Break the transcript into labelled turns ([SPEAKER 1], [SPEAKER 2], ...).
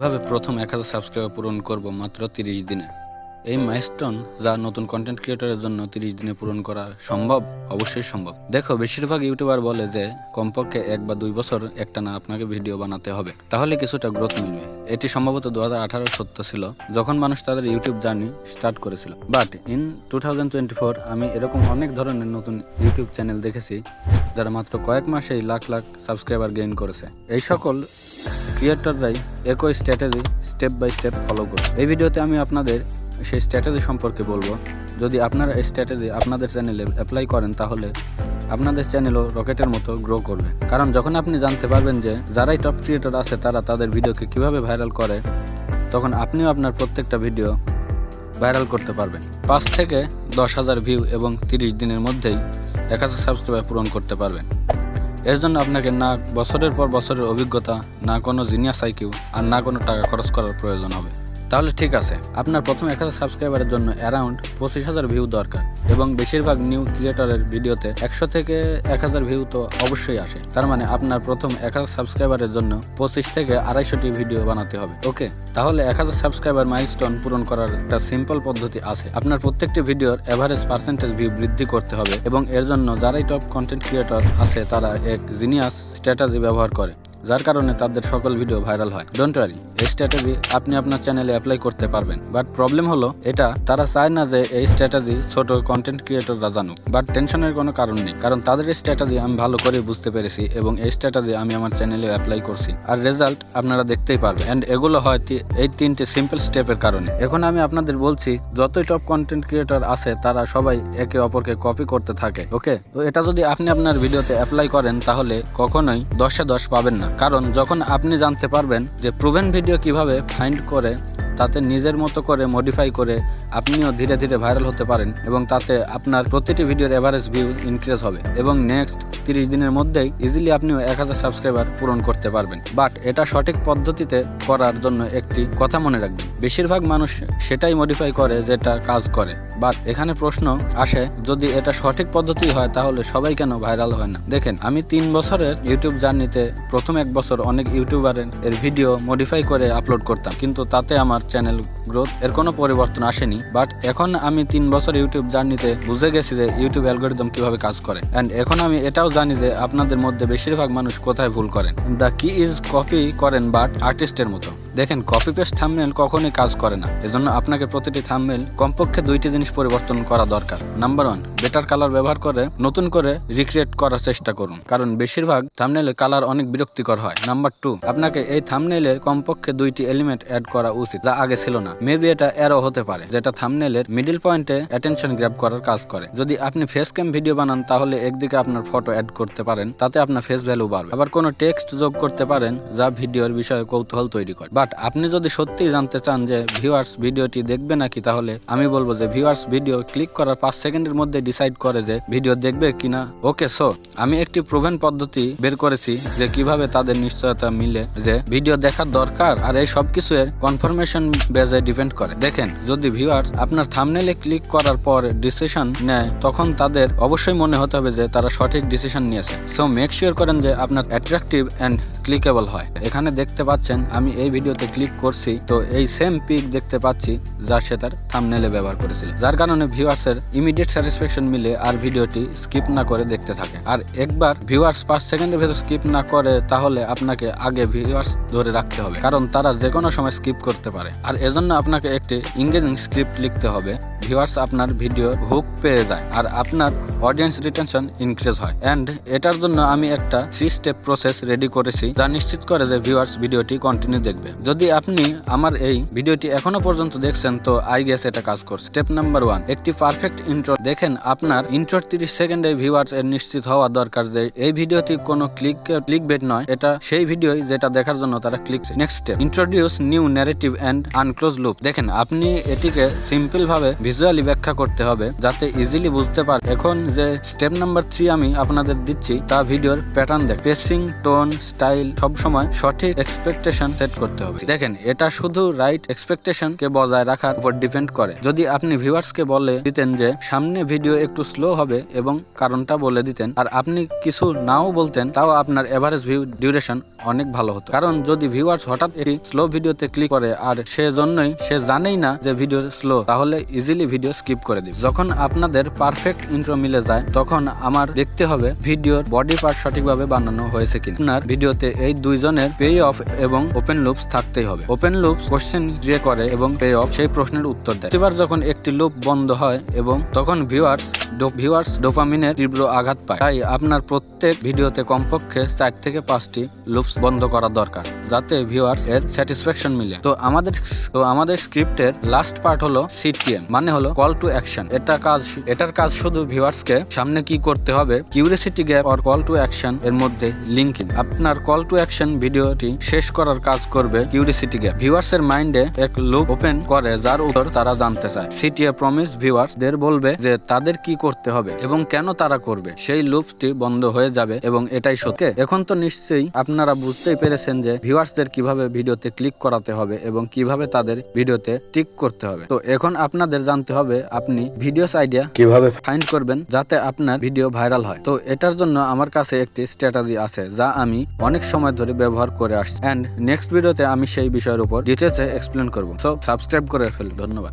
[SPEAKER 1] কীভাবে প্রথম এক হাজার সাবস্ক্রাইবার পূরণ করব মাত্র তিরিশ দিনে। এই মাইলস্টোন যা নতুন কন্টেন্ট ক্রিয়েটরের জন্য তিরিশ দিনে পূরণ করা সম্ভব? অবশ্যই সম্ভব। দেখো, বেশিরভাগ ইউটিউবার বলে যে, কমপক্ষে এক বা দুই বছর একটা না আপনাকে ভিডিও বানাতে হবে। তাহলে কিছুটা গ্রোথ মিলবে। এটি সম্ভবত দু হাজার আঠারো সত্য ছিল, যখন মানুষ তাদের ইউটিউব জার্নি স্টার্ট করেছিল। বাট ইন টু আমি এরকম অনেক ধরনের নতুন ইউটিউব চ্যানেল দেখেছি, যারা মাত্র কয়েক মাসেই লাখ লাখ সাবস্ক্রাইবার গেইন করেছে। এই সকল ক্রিয়েটররাই একই strategy step by step follow করে। এই ভিডিওতে আমি আপনাদের সেই স্ট্র্যাটেজি সম্পর্কে বলব। যদি আপনারা এই স্ট্র্যাটেজি আপনাদের চ্যানেলে অ্যাপ্লাই করেন, তাহলে আপনাদের চ্যানেলও রকেটের মতো গ্রো করবে। কারণ যখন আপনি জানতে পারবেন যে যারাই টপ ক্রিয়েটর আছে, তারা তাদের ভিডিওকে কীভাবে ভাইরাল করে, তখন আপনিও আপনার প্রত্যেকটা ভিডিও ভাইরাল করতে পারবেন। পাঁচ থেকে দশ হাজার ভিউ এবং তিরিশ দিনের মধ্যেই এক হাজার সাবস্ক্রাইবার পূরণ করতে পারবেন। এর জন্য আপনাকে না বছরের পর বছরের অভিজ্ঞতা, না কোনো জিনিয়াস আইকিউ আর না কোনো টাকা খরচ করার প্রয়োজন হবে। তাহলে ঠিক আছে, আপনার প্রথম এক হাজার সাবস্ক্রাইবারের জন্য অ্যারাউন্ড পঁচিশ হাজার ভিউ দরকার এবং বেশিরভাগ নিউ ক্রিয়েটরের ভিডিওতে একশো থেকে এক হাজার ভিউ তো অবশ্যই আসে। তার মানে আপনার প্রথম এক হাজার সাবস্ক্রাইবারের জন্য পঁচিশ থেকে আড়াইশোটি ভিডিও বানাতে হবে। ওকে, তাহলে এক হাজার সাবস্ক্রাইবার মাইলস্টোন পূরণ করার একটা সিম্পল পদ্ধতি আছে। আপনার প্রত্যেকটি ভিডিওর এভারেজ পার্সেন্টেজ ভিউ বৃদ্ধি করতে হবে এবং এর জন্য যারাই টপ কন্টেন্ট ক্রিয়েটর আছে, তারা এক জিনিয়াস স্ট্র্যাটাজি ব্যবহার করে। যার কারণে তাদের সকল ভিডিও ভাইরাল হয়। ডোন্ট ওয়ারি এই স্ট্র্যাটেজি আপনি আপনার চ্যানেলে অ্যাপ্লাই করতে পারবেন। বাট প্রবলেম হলো, এটা তারা চায় না যে এই স্ট্র্যাটেজি ছোট কন্টেন্ট ক্রিয়েটররা জানুক। বাট টেনশনের কোনো কারণ নেই, কারণ তাদের স্ট্র্যাটেজি আমি ভালো করে বুঝতে পেরেছি এবং এই স্ট্র্যাটেজি আমি আমার চ্যানেলে অ্যাপ্লাই করছি। আর রেজাল্ট আপনারা দেখতেই পারবেন। অ্যান্ড এগুলো হয় এই তিনটে সিম্পল স্টেপের কারণে। এখন আমি আপনাদের বলছি, যতই টপ কন্টেন্ট ক্রিয়েটর আছে, তারা সবাই একে অপরকে কপি করতে থাকে ওকে তো এটা যদি আপনি আপনার ভিডিওতে অ্যাপ্লাই করেন, তাহলে কখনোই দশে দশ পাবেন না। কারণ যখন আপনি জানতে পারবেন যে প্রুভেন ভিডিও কীভাবে ফাইন্ড করে, তাতে নিজের মতো করে মডিফাই করে আপনিও ধীরে ধীরে ভাইরাল হতে পারেন এবং তাতে আপনার প্রতিটি ভিডিওর এভারেজ ভিউ ইনক্রিজ হবে। এবং নেক্সট তিরিশ দিনের মধ্যেই ইজিলি আপনিও এক হাজার সাবস্ক্রাইবার পূরণ করতে পারবেন। বাট এটা সঠিক পদ্ধতিতে করার জন্য একটি কথা মনে রাখবেন। বেশিরভাগ মানুষ সেটাই মডিফাই করে যেটা কাজ করে। বাট এখানে প্রশ্ন আসে, যদি এটা সঠিক পদ্ধতি হয়, তাহলে সবাই কেন ভাইরাল হয় না? দেখেন, আমি তিন বছরের ইউটিউব জার্নিতে প্রথম এক বছর অনেক ইউটিউবারের এর ভিডিও মডিফাই করে আপলোড করতাম। কিন্তু তাতে আমার চ্যানেল গ্রোথ এর কোনো পরিবর্তন আসেনি। বাট এখন আমি তিন বছর ইউটিউব জার্নিতে বুঝে গেছি যে ইউটিউব অ্যালগোরিদম কীভাবে কাজ করে। অ্যান্ড এখন আমি এটাও জানি যে আপনাদের মধ্যে বেশিরভাগ মানুষ কোথায় ভুল করেন। দ্য কি ইজ কপি করেন বাট আর্টিস্টের মতো। দেখেন কপি পেস্ট থামমেল কখনোই কাজ করে না। এজন্য আপনাকে প্রতিটি থামমেল কমপক্ষে দুইটি জিনিস পরিবর্তন করা দরকার। নাম্বার ওয়ান বেটার কালার ব্যবহার করে নতুন করে রিক্রিয়েট করার চেষ্টা করুন। কারণ বেশিরভাগ থাম্বনেলে কালার অনেক বিরক্তিকর হয়। নাম্বার টু আপনাকে এই থামনেলের কমপক্ষে দুইটি এলিমেন্ট অ্যাড করা উচিত, যা আগে ছিল না। মেবি এটা এরও হতে পারে, যেটা থামনেলের মিডিল পয়েন্টে অ্যাটেনশন গ্র্যাব করার কাজ করে। যদি আপনি ফেস ক্যাম ভিডিও বানান, তাহলে একদিকে আপনার ফটো অ্যাড করতে পারেন, তাতে আপনার ফেস ভ্যালু বাড়বে। আবার কোনো টেক্সট যোগ করতে পারেন, যা ভিডিওর বিষয়ে কৌতূহল তৈরি করে। বাট আপনি যদি সত্যিই জানতে চান যে ভিউয়ার্স ভিডিওটি দেখবে নাকি, তাহলে আমি বলব যে ভিউয়ার্স ভিডিও ক্লিক করার পাঁচ সেকেন্ডের মধ্যে ডিসাইড করে যে ভিডিও দেখবে কিনা। ওকে সো আমি একটি প্রুভেন পদ্ধতি বের করেছি যে কীভাবে তাদের নিশ্চয়তা মিলে, যে ভিডিও দেখার দরকার আর এই সবকিছু এর কনফার্মেশন বেজে ডিপেন্ড করে। দেখেন, যদি ভিউয়ার্স আপনার থামনেলে ক্লিক করার পর ডিসিশন নেয়, তখন তাদের অবশ্যই মনে হতে হবে যে তারা সঠিক ডিসিশন নিয়েছে। সো মেক শিওর করেন যে আপনার অ্যাট্রাকটিভ অ্যান্ড ক্লিকেবল হয়। এখানে দেখতে পাচ্ছেন, আমি এই ভিডিওতে ক্লিক করছি, তো এই সেম পিক দেখতে পাচ্ছি যা সে তার থামনেলে ব্যবহার করেছিল। যার কারণে ভিউয়ার্সের ইমিডিয়েট স্যাটিসফ্যাকশন মিলে আর ভিডিওটি স্কিপ না করে দেখতে থাকে। আর একবার ভিউয়ার্স পাঁচ সেকেন্ডের ভেতর স্কিপ না করে তাহলে আপনাকে আগে ভিউয়ার্স ধরে রাখতে হবে। কারণ তারা যে কোনো সময় স্কিপ করতে পারে। আর এজন্য আপনাকে একটি ইংগেজিং স্ক্রিপ্ট লিখতে হবে। ভিউয়ার্স আপনার ভিডিও হুক পেয়ে যায় আর আপনার অডিয়েন্স রিটেনশন ইনক্রিজ হয়। অ্যান্ড এটার জন্য আমি একটা থ্রি স্টেপ প্রসেস রেডি করেছি যা নিশ্চিত করে যে ভিউয়ার্স ভিডিওটি কন্টিনিউ দেখবে। যদি আপনি আমার এই ভিডিওটি এখনও পর্যন্ত দেখছেন, তো আই গেস এটা কাজ করছে। স্টেপ নাম্বার ওয়ান একটি পারফেক্ট ইন্ট্রো দেখেন, আপনার ইন্ট্রোর তিরিশ সেকেন্ডে ভিউয়ার্স এর নিশ্চিত হওয়া দরকার যে এই ভিডিওটি কোনো ক্লিক ক্লিক বেট নয়, এটা সেই ভিডিওই যেটা দেখার জন্য তারা click next step introduce new narrative and unclose loop দেখেন, আপনি এটিকে সিম্পল ভাবে ভিজুয়ালি ব্যাখ্যা করতে হবে যাতে ইজিলি বুঝতে পারে এখন যে স্টেপ নাম্বার থ্রি আমি আপনাদের দিচ্ছি, তা ভিডিওর প্যাটার্ন দেখ পেসিং টোন স্টাইল সব সময় সঠিক এক্সপেকটেশন সেট করতে হবে। দেখেন, এটা শুধু রাইট এক্সপেকটেশন কে বজায় রাখার উপর ডিপেন্ড করে। যদি আপনি ভিউয়ার্স কে বলে দিতেন যে, সামনে ভিডিও একটু স্লো হবে এবং কারণটা বলে দিতেন। আর আপনি কিছু নাও বলতেন, তাও আপনার এভারেজ ভিউ ডিউরেশন অনেক ভালো হতো। কারণ যদি ভিউয়ার্স হঠাৎ একটি স্লো ভিডিওতে ক্লিক করে, আর সে জন্যই সে জানেই না যে ভিডিও স্লো তাহলে ইজিলি ভিডিও স্কিপ করে দিই যখন আপনাদের পারফেক্ট ইন্ট্রো মিলে যায়, তখন আমার দেখতে হবে ভিডিওর বডি পার্ট সঠিকভাবে বানানো হয়েছে কিনা। আপনার ভিডিওতে এই দুইজনের পে অফ এবং ওপেন লুপস থাকতেই হবে। ওপেন লুপস কোশ্চেন যে করে এবং পে অফ সেই প্রশ্নের উত্তর দেয়। এবার যখন একটি লুপ বন্ধ হয় এবং তখন ভিউয়ার্স ভিউয়ার্স ডোপামিনের তীব্র আঘাত পায়। তাই আপনার প্রত্যেক ভিডিওতে কমপক্ষে চার থেকে পাঁচটি লুপস বন্ধ করা দরকার, যাতে ভিউয়ার্স এর স্যাটিসফ্যাকশন মিলে। তো আমাদের তো আমাদের স্ক্রিপ্টের লাস্ট পার্ট হলো সিটিএম মানে হলো কল টু অ্যাকশন এটা কাজ, এটার কাজ শুধু ভিউয়ার্স কে সামনে কি করতে হবে curiosity gap or call to action এর মধ্যে লিঙ্কিং আপনার কল টু অ্যাকশন ভিডিওটি শেষ করার কাজ করবে কিউরিয়াসিটি গ্যাপ ভিউয়ার্স এর মাইন্ডে এক লুপ ওপেন করে, যার উত্তর তারা জানতে চায়। সিটিএ প্রমিস ভিউয়ার্স দের বলবে যে তাদের কি করতে হবে। এবং কেন তারা করবে? সেই লুপটি বন্ধ হয়ে যাবে এবং এটাই সত্য। এখন তো নিশ্চয়ই আপনারা বুঝতেই পেরেছেন যে ভিউয়ার্সদের কীভাবে ভিডিওতে ক্লিক করাতে হবে এবং কীভাবে তাদের ভিডিওতে টিক করতে হবে। তো এখন আপনাদের জানতে হবে আপনি ভিডিওস আইডিয়া
[SPEAKER 2] কীভাবে
[SPEAKER 1] ফাইন্ড করবেন যাতে আপনার ভিডিও ভাইরাল হয়। তো এটার জন্য আমার কাছে একটি স্ট্র্যাটেজি আছে যা আমি অনেক সময় ধরে ব্যবহার করে আসছি। এন্ড নেক্সট ভিডিওতে আমি সেই বিষয়ের উপর ডিটেলসে এক্সপ্লেন করব। সো সাবস্ক্রাইব করে ফেলুন ধন্যবাদ।